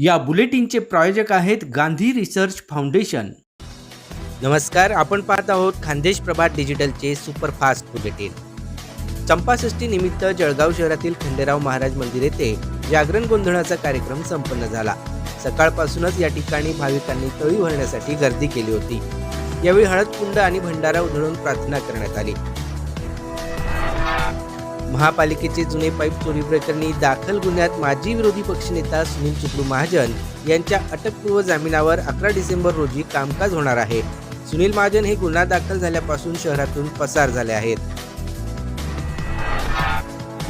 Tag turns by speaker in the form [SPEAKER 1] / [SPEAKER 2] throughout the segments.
[SPEAKER 1] या बुलेटिनचे प्रायोजक आहेत गांधी रिसर्च फाउंडेशन. नमस्कार आपण पाहत आहोत खानदेश प्रभात डिजिटलचे सुपरफास्ट बुलेटिन. चंपाषष्ठी निमित्त जळगाव शहरातील खंडेराव महाराज मंदिर येथे जागरण गोंधळाचा कार्यक्रम संपन्न झाला. सकाळपासूनच या ठिकाणी भाविकांनी तळी भरण्यासाठी गर्दी केली होती. यावेळी हळद कुंड आणि भंडारा उधळून प्रार्थना करण्यात आली. महापालिकेचे जुने पाईप चोरी प्रकरणी दाखल गुन्ह्यात माजी विरोधी पक्षनेता सुनील चुकलू महाजन यांच्या अटकपूर्व जामिनावर अकरा डिसेंबर रोजी कामकाज होणार आहे. सुनील महाजन हे गुन्हा दाखल झाल्यापासून शहरातून पसार झाले आहेत.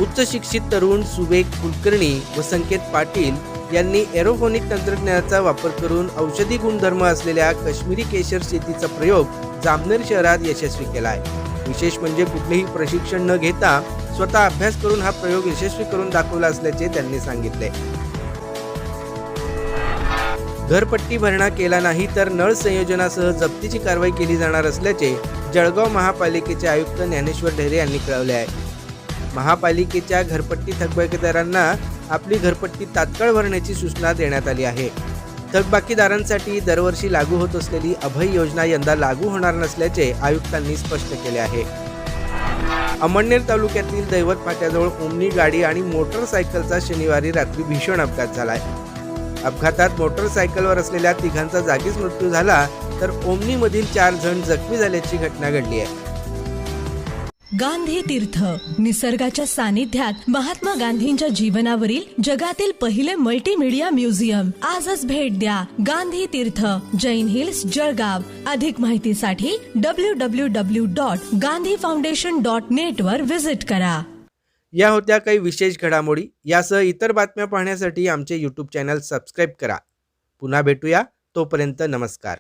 [SPEAKER 1] उच्च शिक्षित तरुण सुवेग कुलकर्णी व संकेत पाटील यांनी एरोफोनिक तंत्रज्ञानाचा वापर करून औषधी गुणधर्म असलेल्या काश्मीरी केशर शेतीचा प्रयोग जामनेर शहरात यशस्वी केला आहे विशेष म्हणजे कुठलेही प्रशिक्षण न घेता स्वतः अभ्यास करून हा प्रयोग यशस्वी करून दाखवला असल्याचे त्यांनी सांगितले. घरपट्टी भरणा केला नाही तर नळ संयोजनासह जप्तीची कारवाई केली जाणार असल्याचे जळगाव महापालिकेचे आयुक्त ज्ञानेश्वर ढेरे यांनी कळवले आहे. महापालिकेच्या घरपट्टी थकबाकीदारांना आपली घरपट्टी तात्काळ भरण्याची सूचना देण्यात आली आहे. थकबाकीदारांसाठी दरवर्षी लागू होत असलेली अभय योजना यंदा लागू होणार नसल्याचे आयुक्तांनी स्पष्ट केले आहे. अमळनेर तालुक्यातील दैवत फाट्याजवळ ओमनी गाडी आणि मोटरसायकलचा शनिवारी रात्री भीषण अपघात झालाय. अपघातात मोटरसायकलवर असलेल्या तिघांचा जागीच मृत्यू झाला तर ओमनीमधील चार जण जखमी झाल्याची घटना घडली आहे.
[SPEAKER 2] गांधी तीर्थ. निसर्गाच्या सानिध्यात महात्मा गांधींच्या जीवनावरील जगातील पहिले मल्टीमीडिया म्युझियम आजच भेट द्या गांधी तीर्थ. जैन हिल्स जळगाव. अधिक माहितीसाठी W W W dot Gandhi foundation dot net वर व्हिजिट करा.
[SPEAKER 1] या होत्या काही विशेष घडामोडी. यासह इतर बातम्या पाहण्यासाठी आमचे यूट्यूब चॅनल सबस्क्राईब करा. पुन्हा भेटूया. तोपर्यंत नमस्कार.